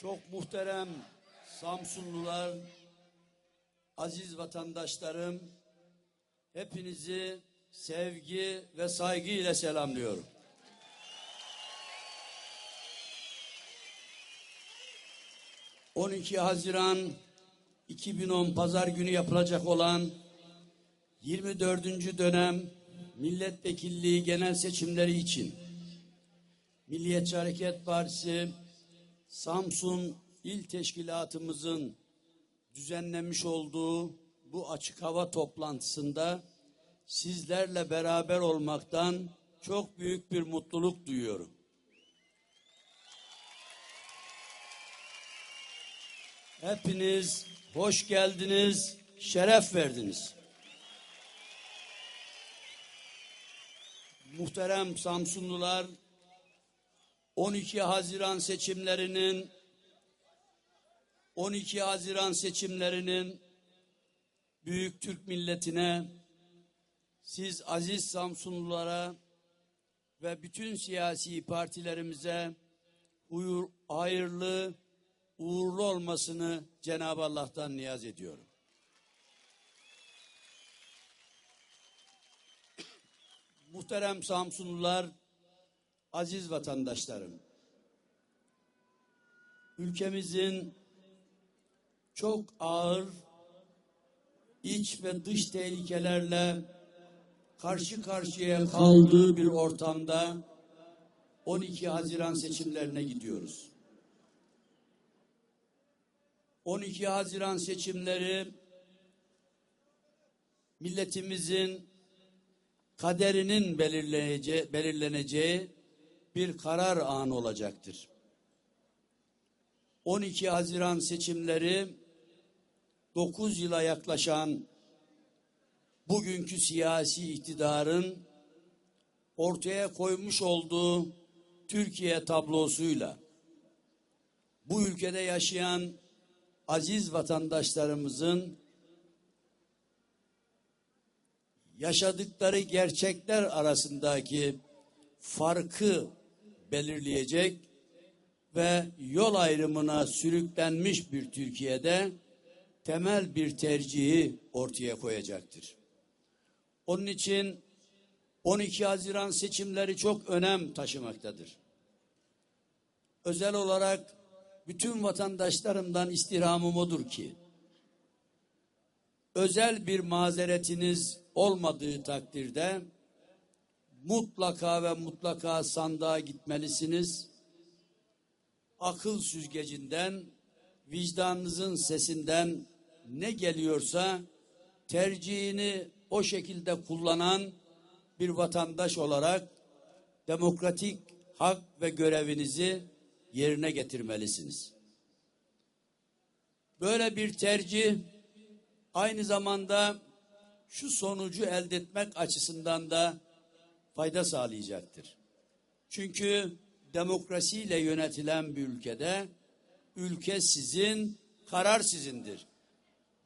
Çok muhterem Samsunlular, aziz vatandaşlarım, hepinizi sevgi ve saygı ile selamlıyorum. ...12 Haziran 2010 Pazar günü yapılacak olan... ...24. dönem milletvekilliği genel seçimleri için... Milliyetçi Hareket Partisi Samsun İl Teşkilatımızın düzenlemiş olduğu bu açık hava toplantısında sizlerle beraber olmaktan çok büyük bir mutluluk duyuyorum. Hepiniz hoş geldiniz, şeref verdiniz. Muhterem Samsunlular, 12 Haziran seçimlerinin 12 Haziran seçimlerinin büyük Türk milletine siz aziz Samsunlulara ve bütün siyasi partilerimize uyur, hayırlı, uğurlu olmasını Cenab-ı Allah'tan niyaz ediyorum. Muhterem Samsunlular, aziz vatandaşlarım, ülkemizin çok ağır iç ve dış tehlikelerle karşı karşıya kaldığı bir ortamda 12 Haziran seçimlerine gidiyoruz. 12 Haziran seçimleri milletimizin kaderinin belirleneceği, belirleneceği bir karar anı olacaktır. 12 Haziran seçimleri 9 yıla yaklaşan bugünkü siyasi iktidarın ortaya koymuş olduğu Türkiye tablosuyla bu ülkede yaşayan aziz vatandaşlarımızın yaşadıkları gerçekler arasındaki farkı belirleyecek ve yol ayrımına sürüklenmiş bir Türkiye'de temel bir tercihi ortaya koyacaktır. Onun için 12 Haziran seçimleri çok önem taşımaktadır. Özel olarak bütün vatandaşlarımdan istirhamım odur ki özel bir mazeretiniz olmadığı takdirde mutlaka ve mutlaka sandığa gitmelisiniz. Akıl süzgecinden, vicdanınızın sesinden ne geliyorsa tercihini o şekilde kullanan bir vatandaş olarak demokratik hak ve görevinizi yerine getirmelisiniz. Böyle bir tercih aynı zamanda şu sonucu elde etmek açısından da fayda sağlayacaktır. Çünkü demokrasiyle yönetilen bir ülkede ülke sizin, karar sizindir.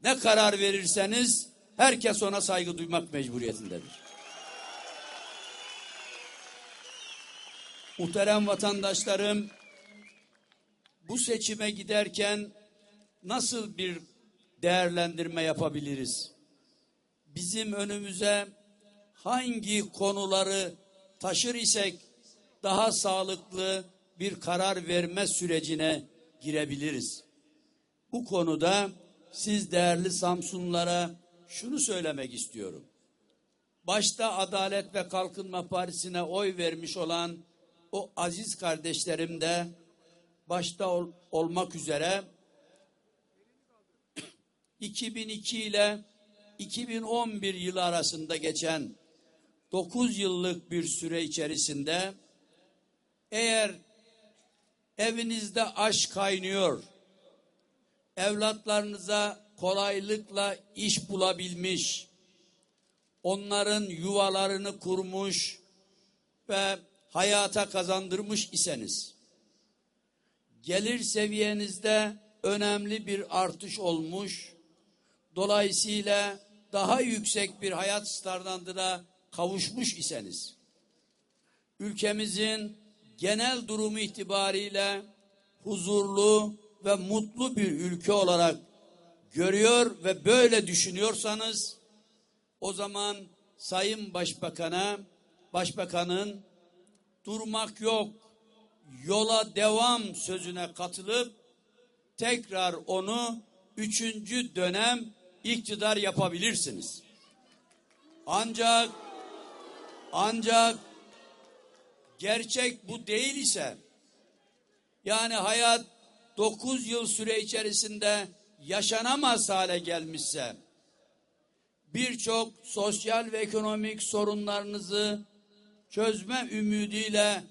Ne karar verirseniz herkes ona saygı duymak mecburiyetindedir. Muhterem vatandaşlarım, bu seçime giderken nasıl bir değerlendirme yapabiliriz? Bizim önümüze hangi konuları taşır isek daha sağlıklı bir karar verme sürecine girebiliriz. Bu konuda siz değerli Samsunlara şunu söylemek istiyorum. Başta Adalet ve Kalkınma Partisi'ne oy vermiş olan o aziz kardeşlerim de başta ol, olmak üzere 2002 ile 2011 yılı arasında geçen 9 yıllık bir süre içerisinde eğer evinizde aşk kaynıyor, evlatlarınıza kolaylıkla iş bulabilmiş, onların yuvalarını kurmuş ve hayata kazandırmış iseniz, gelir seviyenizde önemli bir artış olmuş, dolayısıyla daha yüksek bir hayat standartına kavuşmuş iseniz, ülkemizin genel durumu itibariyle huzurlu, ve mutlu bir ülke olarak görüyor ve böyle düşünüyorsanız o zaman Sayın Başbakan'a Başbakanın durmak yok yola devam sözüne katılıp tekrar onu üçüncü dönem iktidar yapabilirsiniz. Ancak ancak gerçek bu değil ise yani hayat 9 yıl süre içerisinde yaşanamaz hale gelmişse birçok sosyal ve ekonomik sorunlarınızı çözme ümidiyle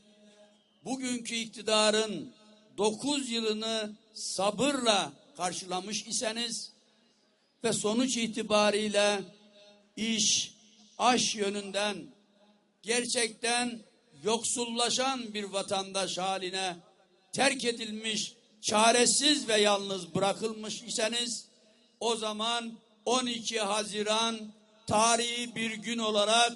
bugünkü iktidarın 9 yılını sabırla karşılamış iseniz ve sonuç itibariyle iş, aş yönünden gerçekten yoksullaşan bir vatandaş haline terk edilmiş, çaresiz ve yalnız bırakılmış iseniz o zaman 12 Haziran tarihi bir gün olarak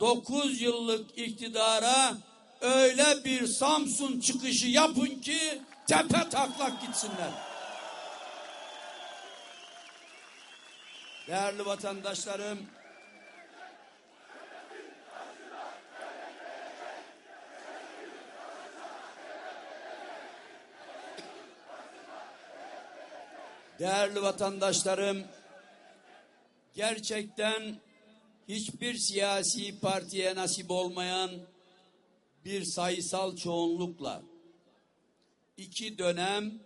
9 yıllık iktidara öyle bir Samsun çıkışı yapın ki tepe taklak gitsinler. Değerli vatandaşlarım, Değerli vatandaşlarım, gerçekten hiçbir siyasi partiye nasip olmayan bir sayısal çoğunlukla iki dönem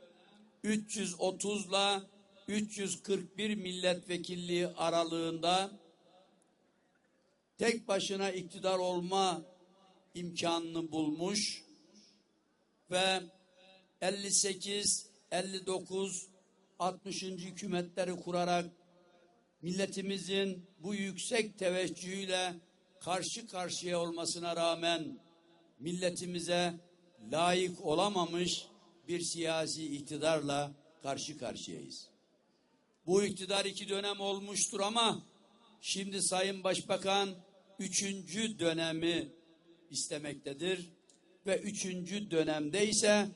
330 ile 341 milletvekilliği aralığında tek başına iktidar olma imkanını bulmuş ve 58, 59, 60. hükümetleri kurarak milletimizin bu yüksek teveccühüyle karşı karşıya olmasına rağmen milletimize layık olamamış bir siyasi iktidarla karşı karşıyayız. Bu iktidar iki dönem olmuştur ama şimdi Sayın Başbakan üçüncü dönemi istemektedir ve üçüncü dönemde ise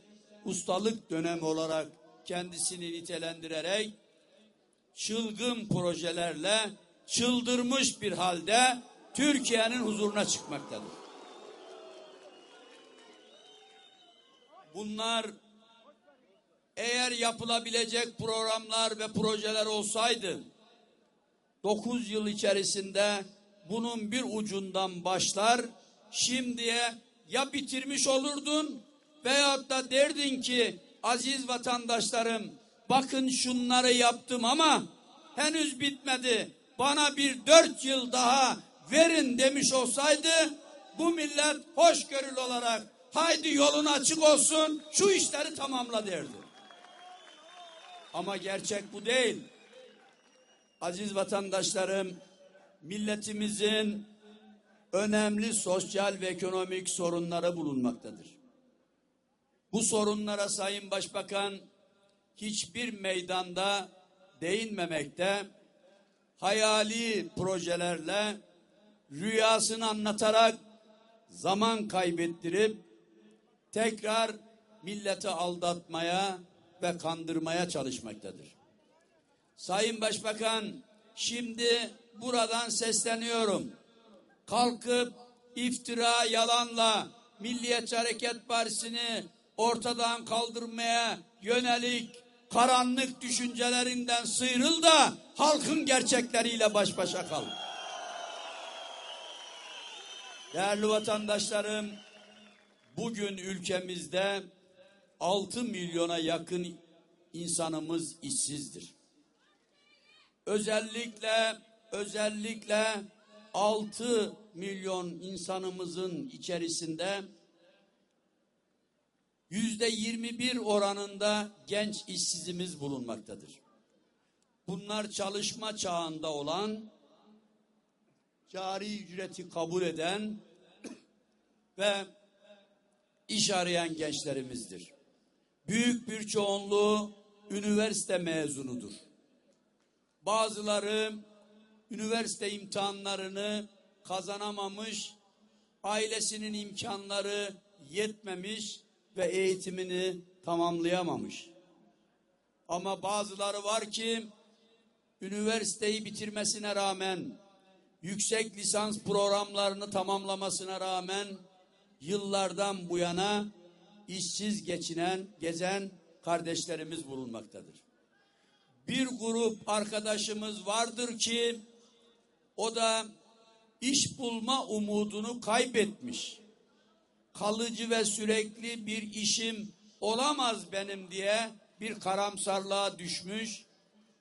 ustalık dönemi olarak kendisini nitelendirerek çılgın projelerle çıldırmış bir halde Türkiye'nin huzuruna çıkmaktadır. Bunlar eğer yapılabilecek programlar ve projeler olsaydı 9 yıl içerisinde bunun bir ucundan başlar şimdiye ya bitirmiş olurdun veyahut da derdin ki aziz vatandaşlarım bakın şunları yaptım ama henüz bitmedi. Bana bir dört yıl daha verin demiş olsaydı bu millet hoşgörülü olarak haydi yolun açık olsun şu işleri tamamla derdi. Ama gerçek bu değil. Aziz vatandaşlarım, milletimizin önemli sosyal ve ekonomik sorunları bulunmaktadır. Bu sorunlara Sayın Başbakan hiçbir meydanda değinmemekte, hayali projelerle rüyasını anlatarak zaman kaybettirip tekrar milleti aldatmaya ve kandırmaya çalışmaktadır. Sayın Başbakan şimdi buradan sesleniyorum. Kalkıp iftira yalanla Milliyetçi Hareket Partisi'ni ortadan kaldırmaya yönelik karanlık düşüncelerinden sıyrıl da halkın gerçekleriyle baş başa kal. Değerli vatandaşlarım, bugün ülkemizde 6 milyona yakın insanımız işsizdir. Özellikle özellikle 6 milyon insanımızın içerisinde yüzde 21 oranında genç işsizimiz bulunmaktadır. Bunlar çalışma çağında olan, cari ücreti kabul eden ve iş arayan gençlerimizdir. Büyük bir çoğunluğu üniversite mezunudur. Bazıları üniversite imtihanlarını kazanamamış, ailesinin imkanları yetmemiş ve eğitimini tamamlayamamış. Ama bazıları var ki üniversiteyi bitirmesine rağmen yüksek lisans programlarını tamamlamasına rağmen yıllardan bu yana işsiz geçinen, gezen kardeşlerimiz bulunmaktadır. Bir grup arkadaşımız vardır ki o da iş bulma umudunu kaybetmiş. Kalıcı ve sürekli bir işim olamaz benim diye bir karamsarlığa düşmüş.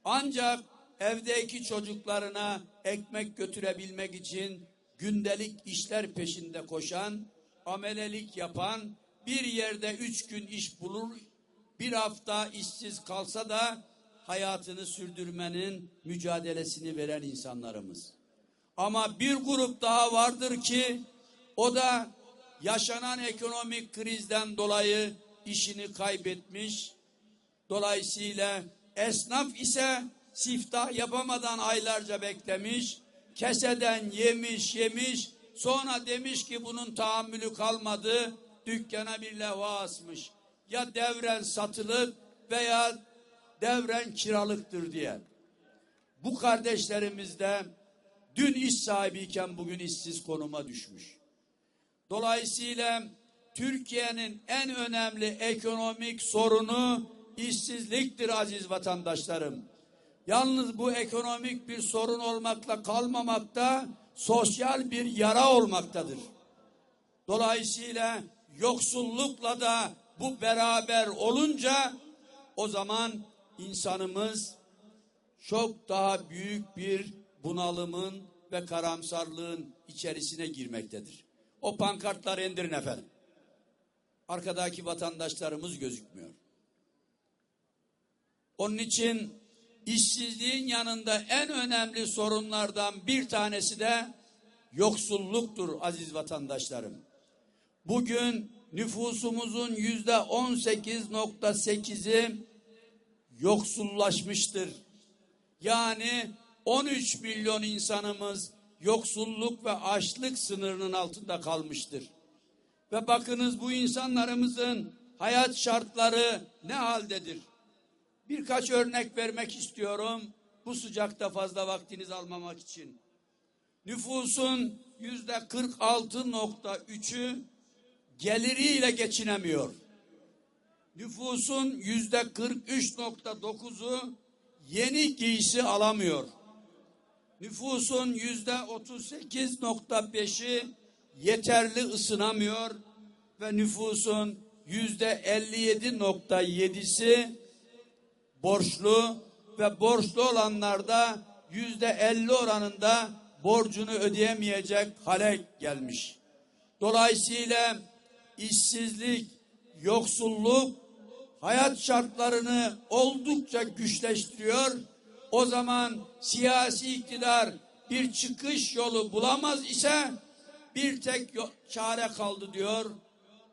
Ancak evdeki çocuklarına ekmek götürebilmek için gündelik işler peşinde koşan, amelelik yapan, bir yerde üç gün iş bulur, bir hafta işsiz kalsa da hayatını sürdürmenin mücadelesini veren insanlarımız. Ama bir grup daha vardır ki o da yaşanan ekonomik krizden dolayı işini kaybetmiş. Dolayısıyla esnaf ise siftah yapamadan aylarca beklemiş. Keseden yemiş yemiş. Sonra demiş ki bunun tahammülü kalmadı. Dükkana bir levha asmış. Ya devren satılık veya devren kiralıktır diye. Bu kardeşlerimiz de dün iş sahibiyken bugün işsiz konuma düşmüş. Dolayısıyla Türkiye'nin en önemli ekonomik sorunu işsizliktir aziz vatandaşlarım. Yalnız bu ekonomik bir sorun olmakla kalmamakta, sosyal bir yara olmaktadır. Dolayısıyla yoksullukla da bu beraber olunca o zaman insanımız çok daha büyük bir bunalımın ve karamsarlığın içerisine girmektedir. O pankartları indirin efendim. Arkadaki vatandaşlarımız gözükmüyor. Onun için işsizliğin yanında en önemli sorunlardan bir tanesi de yoksulluktur aziz vatandaşlarım. Bugün nüfusumuzun yüzde on sekiz nokta sekizi yoksullaşmıştır. Yani 13 milyon insanımız yoksulluk ve açlık sınırının altında kalmıştır. Ve bakınız bu insanlarımızın hayat şartları ne haldedir? Birkaç örnek vermek istiyorum. Bu sıcakta fazla vaktinizi almamak için. Nüfusun yüzde 46.3'ü geliriyle geçinemiyor. Nüfusun yüzde 43.9'u yeni giysi alamıyor. Nüfusun yüzde 38.5'i yeterli ısınamıyor ve nüfusun yüzde 57.7'si borçlu ve borçlu olanlar da yüzde 50 oranında borcunu ödeyemeyecek hale gelmiş. Dolayısıyla işsizlik, yoksulluk hayat şartlarını oldukça güçleştiriyor. O zaman siyasi iktidar bir çıkış yolu bulamaz ise bir tek çare kaldı diyor.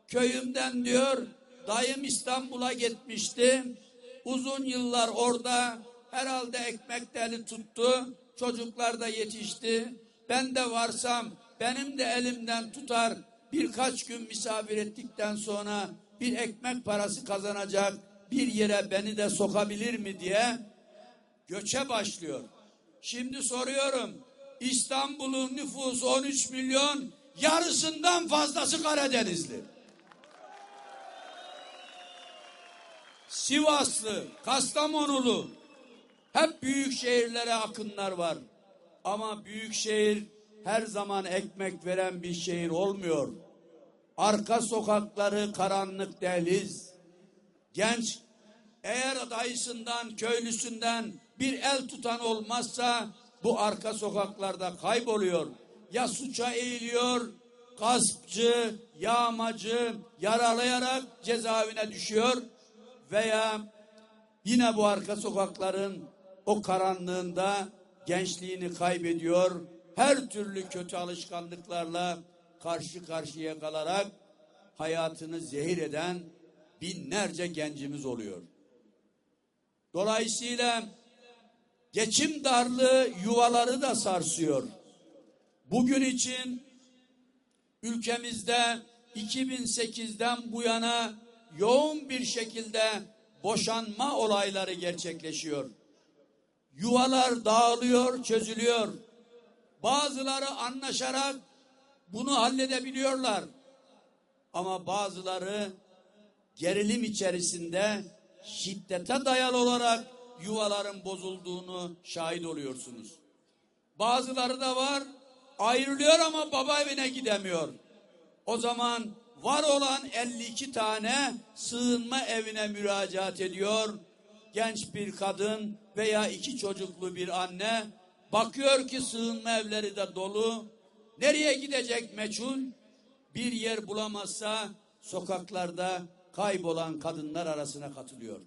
Köyümden diyor dayım İstanbul'a gitmişti. Uzun yıllar orada herhalde ekmek deli tuttu. Çocuklar da yetişti. Ben de varsam benim de elimden tutar birkaç gün misafir ettikten sonra bir ekmek parası kazanacak bir yere beni de sokabilir mi diye göçe başlıyor. Şimdi soruyorum İstanbul'un nüfusu 13 milyon yarısından fazlası Karadenizli. Sivaslı, Kastamonulu hep büyük şehirlere akınlar var. Ama büyük şehir her zaman ekmek veren bir şehir olmuyor. Arka sokakları karanlık dehliz. Genç eğer dayısından, köylüsünden bir el tutan olmazsa bu arka sokaklarda kayboluyor. Ya suça eğiliyor, gaspçı, yağmacı yaralayarak cezaevine düşüyor veya yine bu arka sokakların o karanlığında gençliğini kaybediyor. Her türlü kötü alışkanlıklarla karşı karşıya kalarak hayatını zehir eden binlerce gencimiz oluyor. Dolayısıyla geçim darlığı yuvaları da sarsıyor. Bugün için ülkemizde 2008'den bu yana yoğun bir şekilde boşanma olayları gerçekleşiyor. Yuvalar dağılıyor, çözülüyor. Bazıları anlaşarak bunu halledebiliyorlar. Ama bazıları gerilim içerisinde şiddete dayalı olarak yuvaların bozulduğunu şahit oluyorsunuz. Bazıları da var ayrılıyor ama baba evine gidemiyor. O zaman var olan 52 tane sığınma evine müracaat ediyor. Genç bir kadın veya iki çocuklu bir anne bakıyor ki sığınma evleri de dolu. Nereye gidecek meçhul? Bir yer bulamazsa sokaklarda kaybolan kadınlar arasına katılıyor.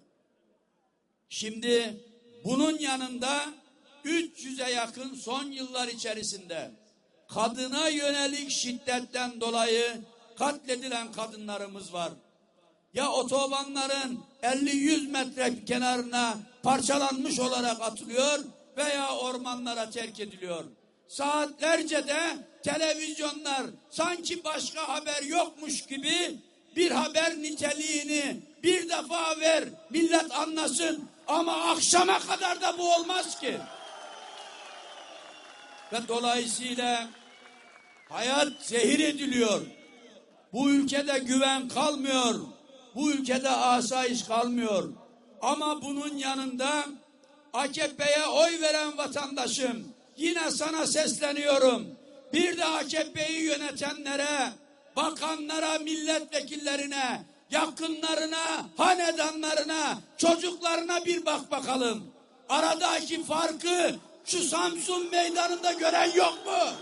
Şimdi bunun yanında 300'e yakın son yıllar içerisinde kadına yönelik şiddetten dolayı katledilen kadınlarımız var. Ya otobanların 50-100 metre kenarına parçalanmış olarak atılıyor veya ormanlara terk ediliyor. Saatlerce de televizyonlar sanki başka haber yokmuş gibi bir haber niteliğini bir defa ver millet anlasın ama akşama kadar da bu olmaz ki. Ve dolayısıyla hayat zehir ediliyor. Bu ülkede güven kalmıyor. Bu ülkede asayiş kalmıyor. Ama bunun yanında AKP'ye oy veren vatandaşım yine sana sesleniyorum. Bir de AKP'yi yönetenlere, bakanlara, milletvekillerine, yakınlarına, hanedanlarına, çocuklarına bir bak bakalım. Aradaki farkı şu Samsun meydanında gören yok mu?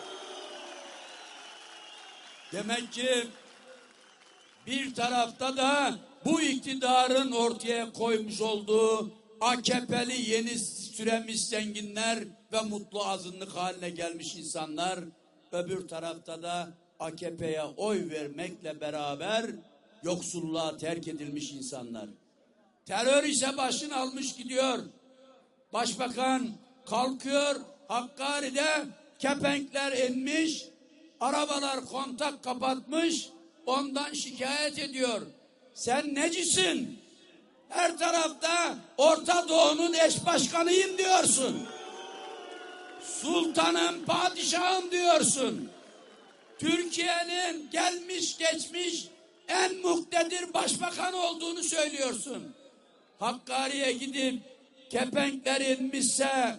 Demek ki bir tarafta da bu iktidarın ortaya koymuş olduğu AKP'li yeni süremiş zenginler ve mutlu azınlık haline gelmiş insanlar. Öbür tarafta da AKP'ye oy vermekle beraber yoksulluğa terk edilmiş insanlar. Terör ise başını almış gidiyor. Başbakan kalkıyor Hakkari'de kepenkler inmiş, arabalar kontak kapatmış, ondan şikayet ediyor. Sen necisin? Her tarafta Orta Doğu'nun eş başkanıyım diyorsun. Sultanım, padişahım diyorsun. Türkiye'nin gelmiş geçmiş en muktedir başbakan olduğunu söylüyorsun. Hakkari'ye gidip kepenkler inmişse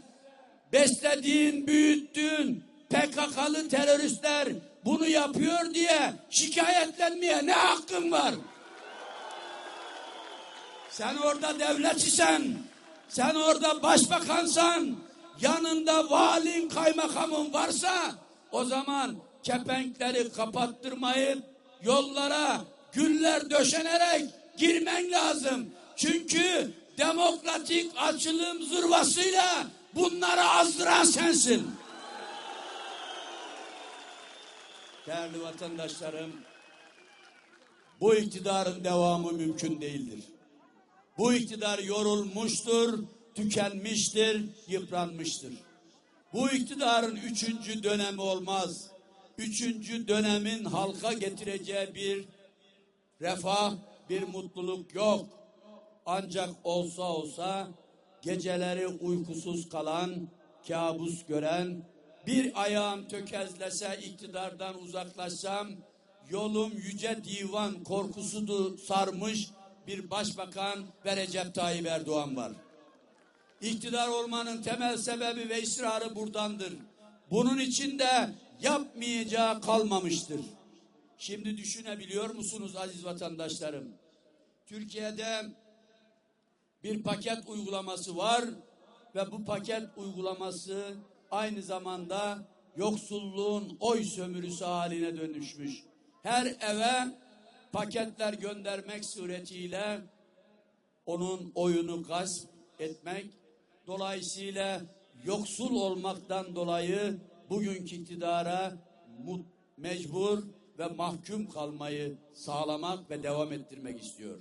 beslediğin, büyüttüğün PKK'lı teröristler bunu yapıyor diye şikayetlenmeye ne hakkın var? Sen orada devlet isen, sen orada başbakansan, yanında valin, kaymakamın varsa o zaman kepenkleri kapattırmayıp yollara güller döşenerek girmen lazım. Çünkü demokratik açılım zırvasıyla bunları azdıran sensin. Değerli vatandaşlarım, bu iktidarın devamı mümkün değildir. Bu iktidar yorulmuştur, tükenmiştir, yıpranmıştır. Bu iktidarın üçüncü dönemi olmaz. Üçüncü dönemin halka getireceği bir refah, bir mutluluk yok. Ancak olsa olsa geceleri uykusuz kalan, kabus gören, bir ayağım tökezlese iktidardan uzaklaşsam, yolum yüce divan korkusudu sarmış bir başbakan ve Recep Tayyip Erdoğan var. İktidar olmanın temel sebebi ve ısrarı buradandır. Bunun için de yapmayacağı kalmamıştır. Şimdi düşünebiliyor musunuz aziz vatandaşlarım? Türkiye'de bir paket uygulaması var ve bu paket uygulaması aynı zamanda yoksulluğun oy sömürüsü haline dönüşmüş. Her eve paketler göndermek suretiyle onun oyunu gasp etmek, dolayısıyla yoksul olmaktan dolayı bugünkü iktidara mecbur ve mahkum kalmayı sağlamak ve devam ettirmek istiyor.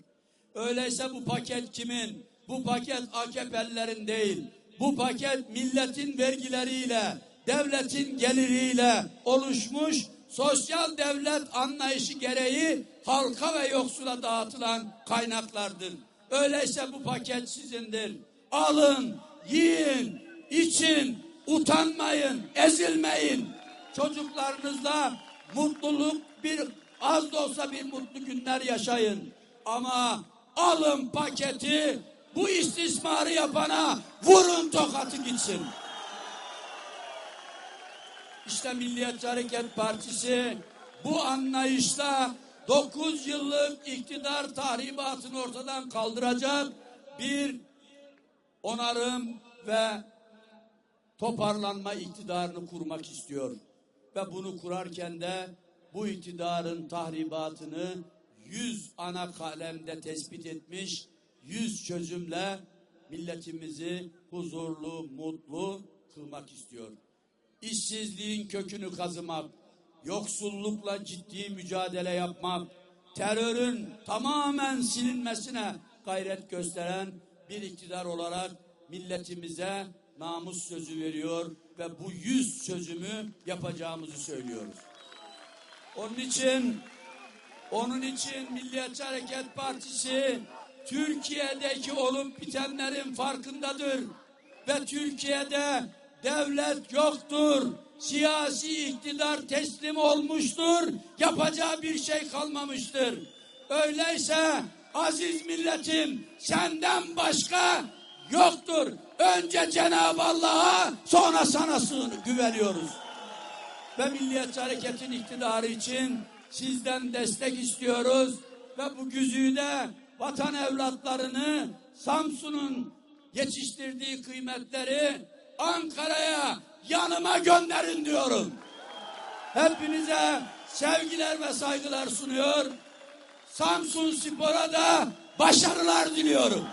Öyleyse bu paket kimin? Bu paket AKP'lilerin değil. Bu paket milletin vergileriyle, devletin geliriyle oluşmuş sosyal devlet anlayışı gereği halka ve yoksula dağıtılan kaynaklardır. Öyleyse bu paket sizindir. Alın, yiyin, için, utanmayın, ezilmeyin. Çocuklarınızla mutluluk bir az da olsa bir mutlu günler yaşayın. Ama alın paketi bu istismarı yapana vurun tokatı gitsin. İşte Milliyetçi Hareket Partisi bu anlayışla 9 yıllık iktidar tahribatını ortadan kaldıracak bir onarım ve toparlanma iktidarını kurmak istiyor. Ve bunu kurarken de bu iktidarın tahribatını 100 ana kalemde tespit etmiş, 100 çözümle milletimizi huzurlu, mutlu kılmak istiyor. İşsizliğin kökünü kazımak, yoksullukla ciddi mücadele yapmak, terörün tamamen silinmesine gayret gösteren bir iktidar olarak milletimize namus sözü veriyor ve bu yüz sözümü yapacağımızı söylüyoruz. Onun için onun için Milliyetçi Hareket Partisi Türkiye'deki olup bitenlerin farkındadır ve Türkiye'de devlet yoktur. Siyasi iktidar teslim olmuştur. Yapacağı bir şey kalmamıştır. Öyleyse aziz milletim senden başka yoktur. Önce Cenab-ı Allah'a sonra sana güveniyoruz. Ve Milliyetçi Hareket'in iktidarı için sizden destek istiyoruz. Ve bu güzide vatan evlatlarını Samsun'un yetiştirdiği kıymetleri Ankara'ya yanıma gönderin diyorum. Hepinize sevgiler ve saygılar sunuyor. Samsun Spor'a da başarılar diliyorum.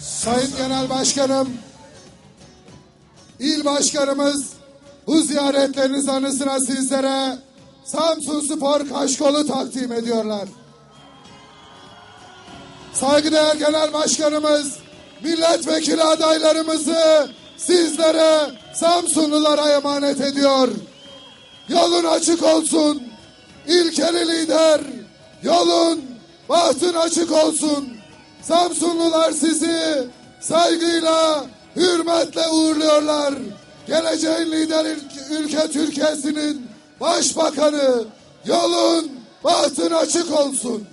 Sayın Genel Başkanım, İl Başkanımız bu ziyaretleriniz anısına sizlere Samsun Spor kaşkolu takdim ediyorlar. Saygıdeğer Genel Başkanımız milletvekili adaylarımızı sizlere Samsunlulara emanet ediyor. Yolun açık olsun. İlkeli lider. Yolun, bahtın açık olsun. Samsunlular sizi saygıyla, hürmetle uğurluyorlar. Geleceğin lider ül- ülke Türkiye'sinin başbakanı. Yolun, bahtın açık olsun.